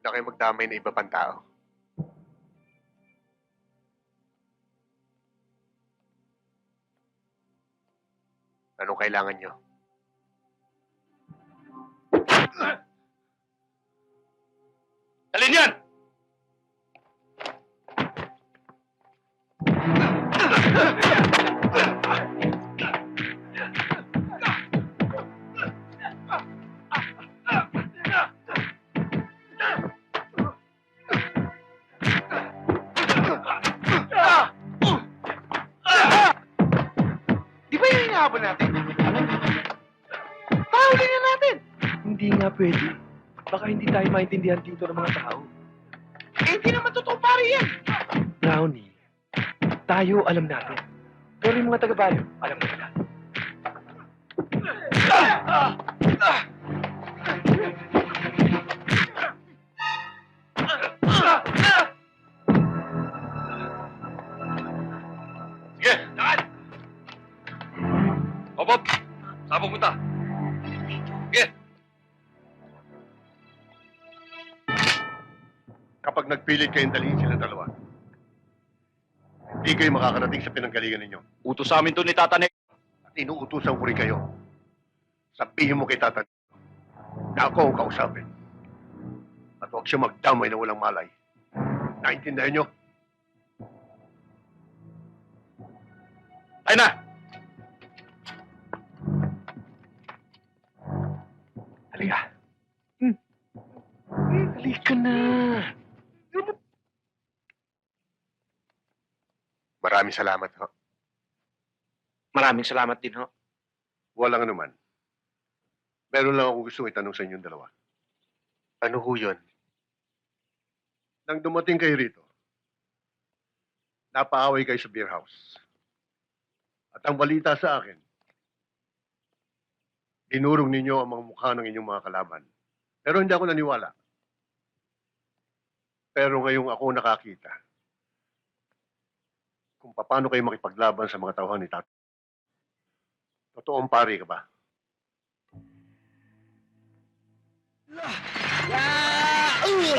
Huwag na kayo magdamay na iba pang tao. Anong kailangan nyo? Alin yan? Hinahabol natin? Pahuli na natin! Hindi nga pwede. Baka hindi tayo maintindihan dito ng mga tao. Eh, hindi naman totoo pare yan! Brownie, tayo alam natin. Pero yung mga taga-bayo, alam na nila. Sige, Opop! Saan pupunta? Sige! Kapag nagpilit kayong dalhin sila dalawa, hindi kayo makakarating sa pinanggalingan ninyo. Utos sa amin to ni Tata Nek. At inuutusan ko rin kayo. Sabihin mo kay Tata na ako ang kausapin. At huwag siya magdamay na walang malay. Naintindihan nyo? Tayo na! Halika. Hmm. Halika na. Maraming salamat, ho. Maraming salamat din, ho. Walang anuman. Meron lang ako gusto itanong sa inyong dalawa. Ano ho yun? Nang dumating kayo rito, napaaway kayo sa beer house. At ang balita sa akin, dinurong ninyo ang mga mukha ng inyong mga kalaban. Pero hindi ako naniwala. Pero ngayong ako nakakita kung paano kayo makipaglaban sa mga tauhan ni Tata. Totoong pari ka ba? Bakit?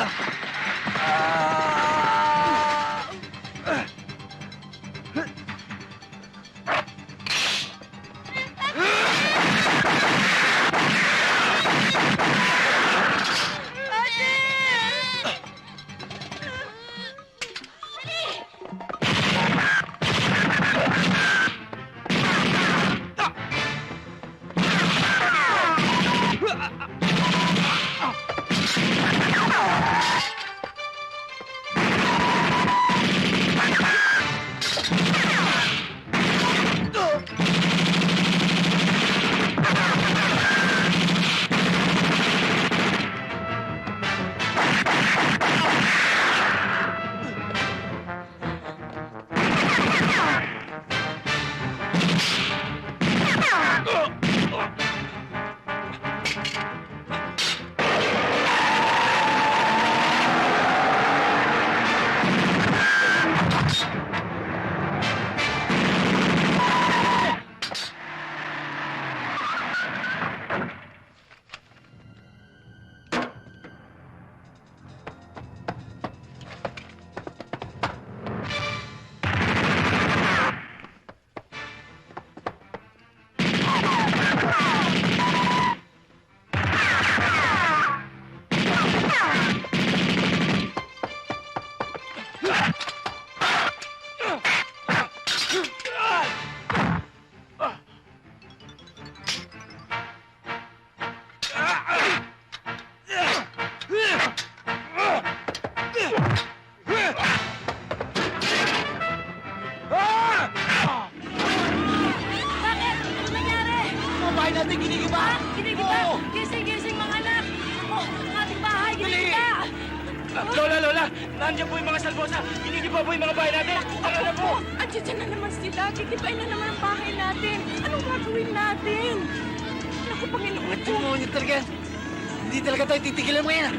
Lola, Lola, nandiyan po yung mga salbosa. Ginigiba po yung mga bahay natin. Tara na po. Andiyan dyan na naman sila. Ginigibain na naman ang bahay natin. Anong gagawin natin? Naku, Panginoon ko. Demonyo talaga. Hindi talaga tayo titigilan mo yan.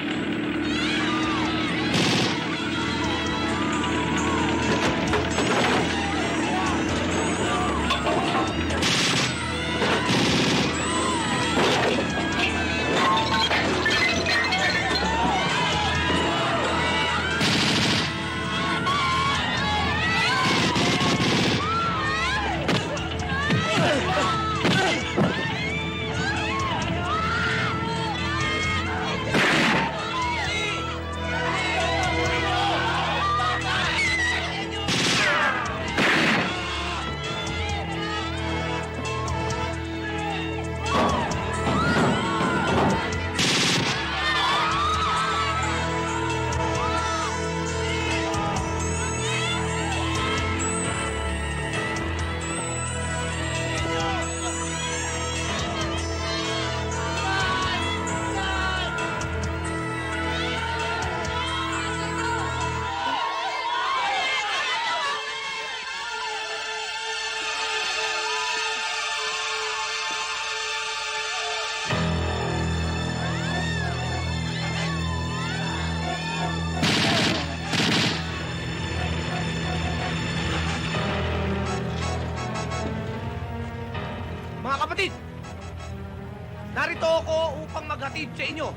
Ako upang maghatid sa inyo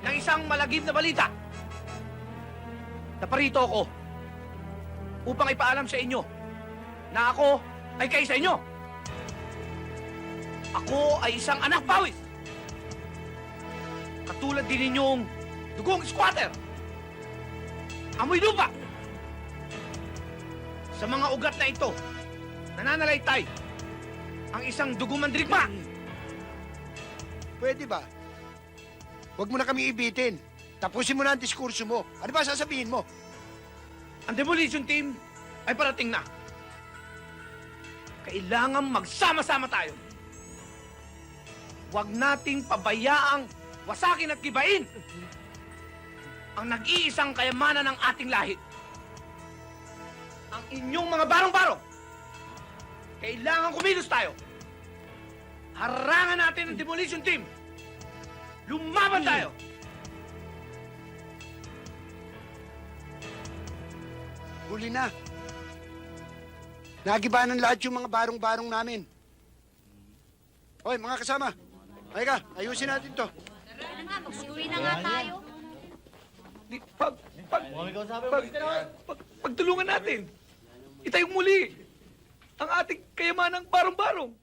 ng isang malagim na balita. Naparito ako upang ipaalam sa inyo na ako ay kayo sa inyo. Ako ay isang anak pawis. Katulad din ninyong dugong squatter. Amoy lupa. Sa mga ugat na ito, nananalaytay ang isang dugumandrigma. Pwede ba? Huwag mo na kami ibitin. Tapusin mo na ang diskurso mo. Ano ba sasabihin mo? Ang demolition team ay parating na. Kailangan magsama-sama tayo. Huwag nating pabayaang wasakin at gibain ang nag-iisang kayamanan ng ating lahi. Ang inyong mga barong-barong. Kailangan kumilos tayo. Harangan natin ang demolition team. Lumaban tayo. Huli na. Nagiba ng lahat yung mga barong-barong namin. Hoy, mga kasama. Halika, ayusin natin to. Ano nga, magsuwi na nga tayo. Di- Pag, pag, pag, pag, pagtulungan natin. Itayong muli ang ating kayamanang barong-barong.